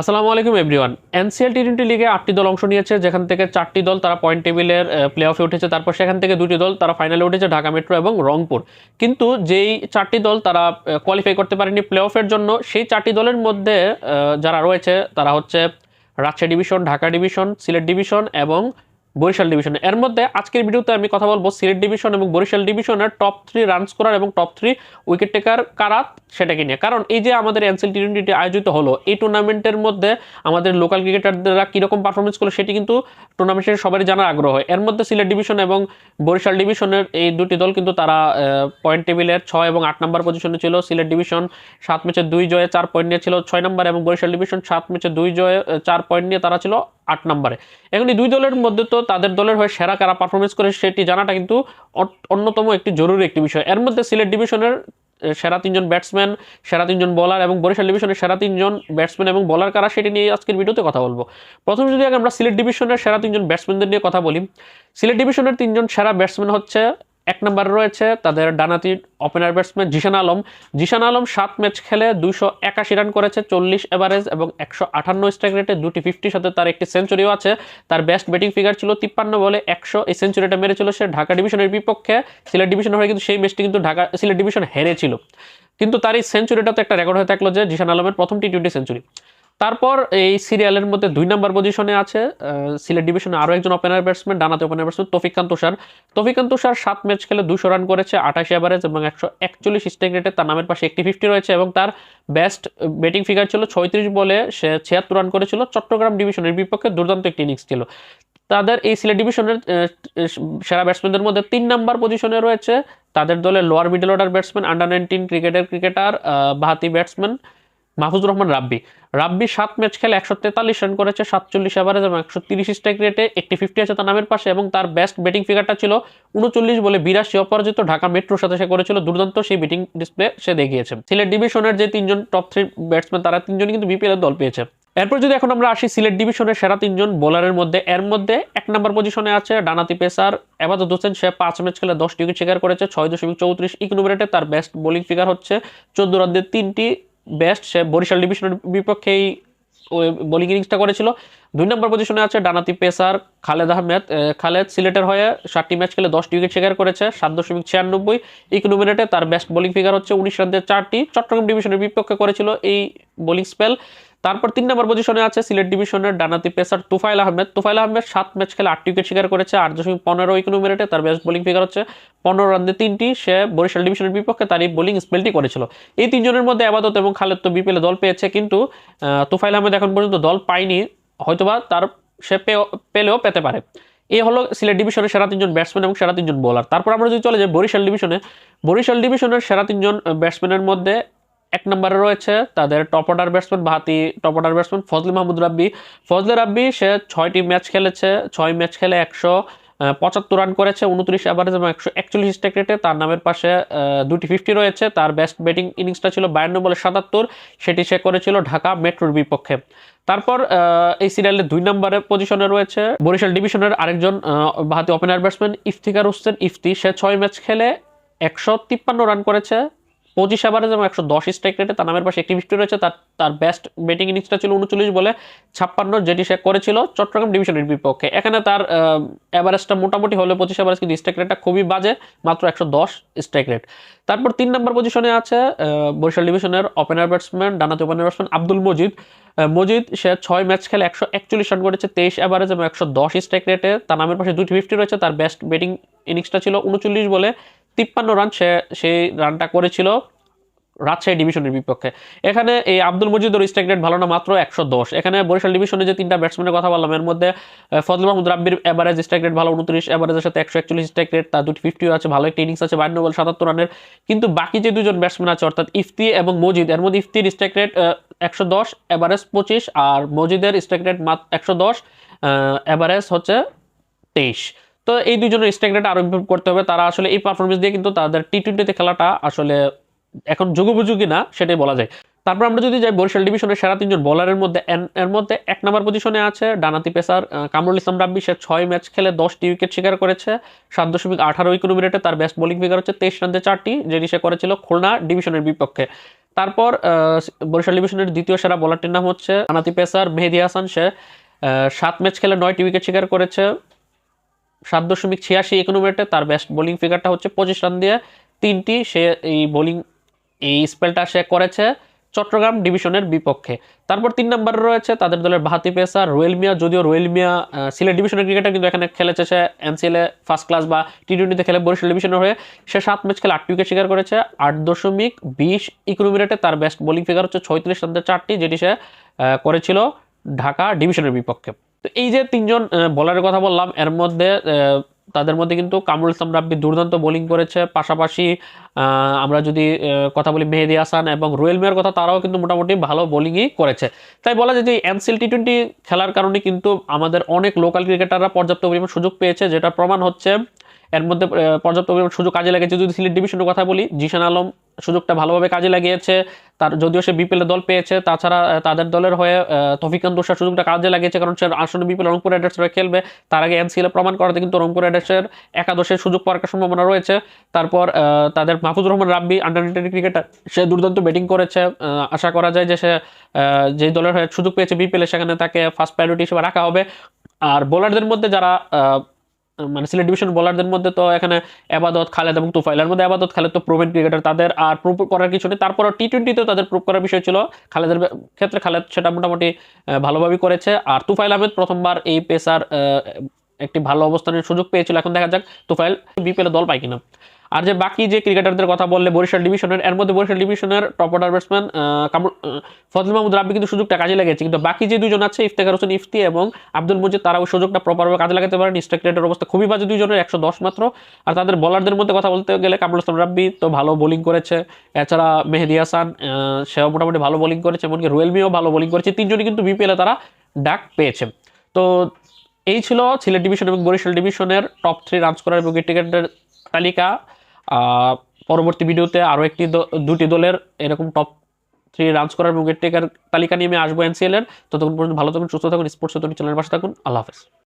আসসালামু আলাইকুম everyone NCL T twenty লিগে আটটি দল অংশ নিয়েছে, যেখান থেকে চারটি দল তারা পয়েন্ট টেবিলের প্লে অফে উঠেছে। তারপর সেখান থেকে দুটি দল তারা ফাইনালে উঠেছে, ঢাকা মেট্রো এবং রংপুর। কিন্তু যেই চারটি দল তারা কোয়ালিফাই করতে পারেনি প্লে অফের জন্য, সেই চারটি দলের মধ্যে যারা রয়েছে, তারা হচ্ছে Rajshahi division Dhaka division Sylhet division এবং বরিশাল ডিভিশন এর মধ্যে আজকের ভিডিওতে আমি কথা বলব সিলেট ডিভিশন এবং বরিশাল ডিভিশনের টপ থ্রি রান স্কোরার এবং টপ থ্রি উইকেট টেকার কারা সেটাকে নিয়ে। কারণ এই যে আমাদের এনসিএল টি টোয়েন্টি আয়োজিত হলো, এই টুর্নামেন্টের মধ্যে আমাদের লোকাল ক্রিকেটাররা কীরকম পারফরমেন্স করল সেটি কিন্তু টুর্নামেন্টের সবারই জানার আগ্রহ। এর মধ্যে সিলেট ডিভিশন এবং বরিশাল ডিভিশনের এই দুটি দল কিন্তু তারা পয়েন্ট টেবিলের ছয় এবং আট নম্বর পজিশনে ছিল। সিলেট ডিভিশন সাত ম্যাচে দুই জয়ে চার পয়েন্ট নিয়ে ছিল ছয় নম্বর এবং বরিশাল ডিভিশন সাত ম্যাচে দুই জয়ে চার পয়েন্ট নিয়ে তারা ছিল আট নম্বরে। এখন এই দুই দলের মধ্যে তো তাদের দলের হয়ে সেরা কারা পারফরমেন্স করে সেটি জানাটা কিন্তু অন্যতম একটি জরুরি একটি বিষয়। এর মধ্যে সিলেট ডিভিশনের সেরা তিনজন ব্যাটসম্যান সেরা তিনজন বোলার এবং বরিশাল ডিভিশনের সেরা তিনজন ব্যাটসম্যান এবং বোলার কারা সেটি নিয়ে আজকের ভিডিওতে কথা বলব। প্রথমে যদি আগে আমরা সিলেট ডিভিশনের সেরা তিনজন ব্যাটসম্যানদের নিয়ে কথা বলি, সিলেট ডিভিশনের তিনজন সেরা ব্যাটসম্যান হচ্ছে এক নম্বরে রয়েছে তাদের ডানাতি ওপেনার ব্যাটসম্যান জিশান আলম। জিশান আলম সাত ম্যাচ খেলে দুইশো একাশি রান করেছে চল্লিশ এভারেজ এবং একশো আঠান্ন স্ট্রাইক রেটে দুটি ফিফটির সাথে তার একটি সেঞ্চুরিও আছে। তার বেস্ট ব্যাটিং ফিগার ছিল তিপ্পান্ন বলে একশো এই সেঞ্চুরিটা মেরেছিল সে ঢাকা ডিভিশনের বিপক্ষে। সিলেট ডিভিশনের হয়ে কিন্তু সেই ম্যাচটি কিন্তু ঢাকা সিলেট ডিভিশন হেরেছিল। কিন্তু তার এই সেঞ্চুরিটা তো একটা রেকর্ড হয়ে থাকল যে জিশান আলমের প্রথম টি টোয়েন্টি সেঞ্চুরি তারপর এই সিরিয়ালের মধ্যে দুই নাম্বার পজিশনে আছে সিলেট ডিভিশনে আরও একজন ওপেনার ব্যাটসম্যান ডানাতে ওপেনার ব্যাটসম্যান তফিকান তুষার। তফিকান তুষার সাত ম্যাচ খেলে দুশো রান করেছে, আঠাশ এভারেজ এবং একশো একচল্লিশ স্ট্রাইক রেটে তার নামের পাশে একটি ফিফটি রয়েছে এবং তার বেস্ট ব্যাটিং ফিগার ছিল ছয়ত্রিশ বলে সে ছিয়াত্তর রান করেছিল। চট্টগ্রাম ডিভিশনের বিপক্ষে দুর্দান্ত একটি ইনিংস ছিল তাদের এই সিলেট ডিভিশনের সেরা ব্যাটসম্যানদের মধ্যে তিন নাম্বার পজিশনে রয়েছে তাদের দলে lower middle order batsman under nineteen ক্রিকেটের ক্রিকেটার বাহাতি ব্যাটসম্যান মাহফুজুর রহমান রাব্বি। রাব্বি সাত ম্যাচ খেলে একশো তেতাল্লিশ রান করেছে, সাতচল্লিশ এভারেজ এবং একশো তিরিশ স্ট্রাইক রেটে একটি ফিফটি আছে তার নামের পাশে এবং তার বেস্ট ব্যাটিং ফিগারটা ছিল উনচল্লিশ বলে বিরাশি। অপরাজিত ঢাকা মেট্রোর সাথে সে করেছিল দুর্দান্ত সেই ব্যাটিং ডিসপ্লে সে দেখিয়েছে। সিলেট ডিভিশনের যে তিনজন টপ থ্রি ব্যাটসম্যান তারা তিনজন কিন্তু বিপিএল এর দল পেয়েছে। এরপর যদি এখন আমরা আসি সিলেট ডিভিশনের সেরা তিনজন বোলারের মধ্যে, এর মধ্যে এক নম্বর পজিশনে আছে ডানাতি পেসার এবাদত হোসেন। সে পাঁচ ম্যাচ খেলে দশ উইকেট শিকার করেছে, ছয় দশমিক চৌত্রিশ ইকোনমি রেটে তার বেস্ট বোলিং ফিগার হচ্ছে। চোদ্দ রানের তিনটি বেস্ট সে বরিশাল ডিভিশনের বিপক্ষেই বোলিং ইনিংসটা করেছিল। দুই নম্বর পজিশনে আছে ডানাতি পেসার খালেদ আহমেদ। খালেদ সিলেটের হয়ে সাতটি ম্যাচ খেলে দশটি উইকেট শিকার করেছে, সাত দশমিক ছিয়ানব্বই। ইকোনোমিনেটে তার বেস্ট বোলিং ফিগার হচ্ছে উনিশ রানদের চারটি। চট্টগ্রাম ডিভিশনের বিপক্ষে করেছিল এই বোলিং স্পেল তারপর তিন নম্বর পজিশনে আছে সিলেট ডিভিশনের ডানাতি পেসার তুফাইল আহমেদ। তুফাইল আহমেদ সাত ম্যাচ খেলে আটটি উইকেট শিকার করেছে, আট দশমিক পনেরো ইকোনমি রেটে তার বেস্ট বোলিং ফিগার হচ্ছে পনেরো রানে তিনটি। সে বরিশাল ডিভিশনের বিপক্ষে তার এই বোলিং স্পেলটি করেছিল। এই তিনজনের মধ্যে আবাদত এবং খালেদ তো বিপিএলে দল পেয়েছে, কিন্তু তুফাইল আহমেদ এখন পর্যন্ত দল পায়নি, হয়তোবা তার সে পেলেও পেতে পারে। এই হলো সিলেট ডিভিশনের সেরা তিনজন ব্যাটসম্যান এবং সেরা তিনজন বোলার তারপর আমরা যদি চলে যাই বরিশাল ডিভিশনে বরিশাল ডিভিশনের সেরা তিনজন ব্যাটসম্যানের মধ্যে এক নম্বরে রয়েছে তাদের টপ অর্ডার ব্যাটসম্যান ভাতি top order batsman Fazle Mahmud Rabbi. Fazle Rabbi, সে ছয়টি ম্যাচ খেলেছে, ছয় ম্যাচ খেলে একশো পঁচাত্তর রান করেছে, উনত্রিশ অ্যাভারেজ এবং একশো একচল্লিশ স্ট্রাইক রেটে তার নামের পাশে দুটি ফিফটি রয়েছে। তার বেস্ট ব্যাটিং ইনিংসটা ছিল বায়ান্ন বলে সাতাত্তর। সেটি সে করেছিল ঢাকা মেট্রোর বিপক্ষে। তারপর এই সিরিয়ালের দুই নম্বরের পজিশনে রয়েছে বরিশাল ডিভিশনের আরেকজন বাহাতি ওপেনার ব্যাটসম্যান ইফতিকার হোসেন ইফতি। সে ছয় ম্যাচ খেলে একশো তিপ্পান্ন রান করেছে পঁচিশ এভারেজ এবং একশো দশ স্ট্রাইক রেটে তার নামের পাশে একটি ফিফটি রয়েছে। তার তার বেস্ট ব্যাটিং ইনিংসটা ছিল উনচল্লিশ বলে ছাপ্পান্ন যেটি সে করেছিল চট্টগ্রাম ডিভিশনের বিপক্ষে। এখানে তার অ্যাভারেজটা মোটামুটি হলে পঁচিশ এভারেজ কিন্তু স্ট্রাইক রেটটা খুবই বাজে, মাত্র একশো দশ স্ট্রাইক রেট তারপর তিন নম্বর পজিশনে আছে বরিশাল ডিভিশনের ওপেনার ব্যাটসম্যান ডানাতে ওপেনার ব্যাটসম্যান আব্দুল মজিদ। মজিদ, সে ছয় ম্যাচ খেলে একশো একচল্লিশ রান করেছে, তেইশ অ্যাভারেজ এবং একশো দশ স্ট্রাইক রেটে তার নামের পাশে দুটি ফিফটি রয়েছে, তার বেস্ট ব্যাটিং ইনিংসটা ছিল উনচল্লিশ বলে তিপ্পান্ন রান সে সেই রানটা করেছিল রাজশাহী ডিভিশনের বিপক্ষে। এখানে এই আব্দুল মজিদের স্ট্রাইক রেট ভালো না, মাত্র একশো দশ। এখানে বরিশাল ডিভিশনে যে তিনটা ব্যাটসম্যানের কথা বললাম, এর মধ্যে ফজল মাহমুদ রাব্বির এভারেজ স্ট্রাইক রেট ভালো, উনত্রিশ। এভারেজের সাথে একশো একচল্লিশ স্ট্রাইক রেট তার দুটি ফিফটিও আছে, ভালো একটা ইনিংস আছে, বায়ান্ন বল, সাতাত্তর রানের। কিন্তু বাকি যে দুজন ব্যাটসম্যান আছে, অর্থাৎ ইফতি এবং মজিদ, এর মধ্যে ইফতির স্ট্রাইক রেট একশো দশ, এভারেজ পঁচিশ, আর মজিদের স্ট্রাইক রেট মাত্র একশো দশ এভারেজ হচ্ছে তেইশ। তো এই দুজনের রেট আরও ইমপ্রুভ করতে হবে। তারা আসলে এই পারফরমেন্স দিয়ে কিন্তু তাদের টি টোয়েন্টিতে খেলাটা আসলে এখন যুগোপযোগী না, সেটাই বলা যায়। তারপর আমরা যদি যাই বরিশাল ডিভিশনের সেরা তিনজন বলারের মধ্যে এর মধ্যে এক নম্বর পজিশনে আছে ডানাতি পেসার কামরুল ইসলাম রাব্বি। সে ছয় ম্যাচ খেলে দশটি উইকেট শিকার করেছে। সাত দশমিক আঠারো ইকোনমি রেটে তার বেস্ট বোলিং ফিগার হচ্ছে তেইশ রানতে চারটি, যেটি সে করেছিল খুলনা ডিভিশনের বিপক্ষে। তারপর বরিশাল ডিভিশনের দ্বিতীয় সেরা বলারটির নাম হচ্ছে ডানাতি পেসার মেহেদি হাসান। সে সাত ম্যাচ খেলে নয়টি উইকেট শিকার করেছে। সাত দশমিক ছিয়াশি ইকোনমিতে তার বেস্ট বোলিং ফিগারটা হচ্ছে পঁচিশ রান দিয়ে তিনটি। সে এই বোলিং এই স্পেলটা সে করেছে চট্টগ্রাম ডিভিশনের বিপক্ষে। তারপর তিন নম্বরে রয়েছে তাদের দলের বাহাতি পেসার রোয়েল মিয়া। যদিও রোয়েল মিয়া সিলেট ডিভিশনের ক্রিকেটার কিন্তু এখানে খেলেছে সে এনসিএলে ফার্স্ট ক্লাস বা টি টোয়েন্টিতে খেলে বরিশাল ডিভিশনের হয়ে। সে সাত ম্যাচ খেলে আটটি উইকেট শিকার করেছে। আট দশমিক বিশ ইকোনমি রেটে তার বেস্ট বোলিং ফিগার হচ্ছে ছয়ত্রিশ রান দিয়ে চারটি, যেটি সে করেছিল ঢাকা ডিভিশনের বিপক্ষে। তো এই যে তিনজন বলারের কথা বললাম, এর মধ্যে তাদের মধ্যে কিন্তু কামরুল ইসলাম রাব্বি দুর্দান্ত বোলিং করেছে। পাশাপাশি আমরা যদি কথা বলি মেহেদি হাসান এবং রোয়েল মেয়ের কথা, তারাও কিন্তু মোটামুটি ভালো বোলিংই করেছে। তাই বলা যায় যে এনসিএল টি টোয়েন্টি খেলার কারণে কিন্তু আমাদের অনেক লোকাল ক্রিকেটাররা পর্যাপ্ত পরিমাণ সুযোগ পেয়েছে যেটা প্রমাণ হচ্ছে এর মধ্যে পর্যাপ্ত পরিমাণ সুযোগ কাজে লাগিয়েছে। যদি সিলেট ডিভিশনের কথা বলি, জিশান আলম সুযোগটা ভালোভাবে কাজে লাগিয়েছে। তার, যদিও সে বিপিএল দল পেয়েছে, তাছাড়া তাদের দলের হয়ে তফিকান দোষার সুযোগটা কাজে লাগিয়েছে, কারণ সে আসলে বিপিএল রংপুর রাইডার্স হয়ে খেলবে। তার আগে এনসিএল প্রমাণ করাতে কিন্তু রংপুর রাইডার্সের একাদশের সুযোগ পাওয়ার সম্ভাবনা রয়েছে। তারপর তাদের Mahfuzur Rahman Rabbi under nineteen cricketer সে দুর্দান্ত ব্যাটিং করেছে। আশা করা যায় যে সে যে দলের হয়ে সুযোগ পেয়েছে বিপিএল সেখানে তাকে ফার্স্ট প্রায়োরিটি হিসেবে রাখা হবে। আর বোলারদের মধ্যে যারা মানে সিলেট ডিভিশন বোলারদের মধ্যে তো এখানে আবাদত, খালেদ এবং তুফাইল। এর মধ্যে আবাদত, খালেদ তো প্রোভেন ক্রিকেটার, তাদের আর প্রুভ করার কিছু নেই। তারপরও টি টোয়েন্টিতেও তাদের প্রুভ করার বিষয় ছিল খালেদের ক্ষেত্রে খালেদ সেটা মোটামুটি ভালোভাবেই করেছে। আর তুফাইল আহমেদ প্রথমবার এই পেসার একটি ভালো অবস্থানের সুযোগ পেয়েছিল। এখন দেখা যাক তুফাইল বিপিএল দল পায় কিনা। আর যে বাকি যে ক্রিকেটারদের কথা বললে বরিশাল ডিভিশনের, এর মধ্যে বরিশাল ডিভিশনের top order batsman Fazal Mahmud Rabbi কিন্তু সুযোগটা কাজে লেগেছে। কিন্তু বাকি যে দুজন আছে, ইফতেখার হোসেন ইফতি এবং আব্দুল মজিদ তারা ওই সুযোগটা প্রপারভাবে কাজে লাগাতে পারেন। স্ট্রাইক রেটের অবস্থা খুবই বাজে দুইজনের, একশো দশ মাত্র। আর তাদের বলারদের মধ্যে কথা বলতে গেলে কামরুল ইসলাম রাব্বি তো ভালো বোলিং করেছে। এছাড়া মেহেদি হাসান সেও মোটামুটি ভালো বোলিং করেছে, এমনকি রোয়েল মিও ভালো বোলিং করেছে। তিনজনই কিন্তু বিপিএলে তারা ডাক পেয়েছে। তো এই ছিল সিলেট ডিভিশন এবং বরিশাল ডিভিশনের টপ থ্রি রান স্কোরার এবং টিকেটের তালিকা। পরবর্তী ভিডিওতে আরও একটি দুটি দলের এরকম টপ থ্রি রানস করার উইকেট টেকার তালিকা নিয়ে আমি আসব এনসিএল এর। ততক্ষণ পর্যন্ত ভালো থাকুন, সুস্থ থাকুন স্পোর্টস চ্যানেলের পাশে থাকুন। আল্লাহ হাফেজ।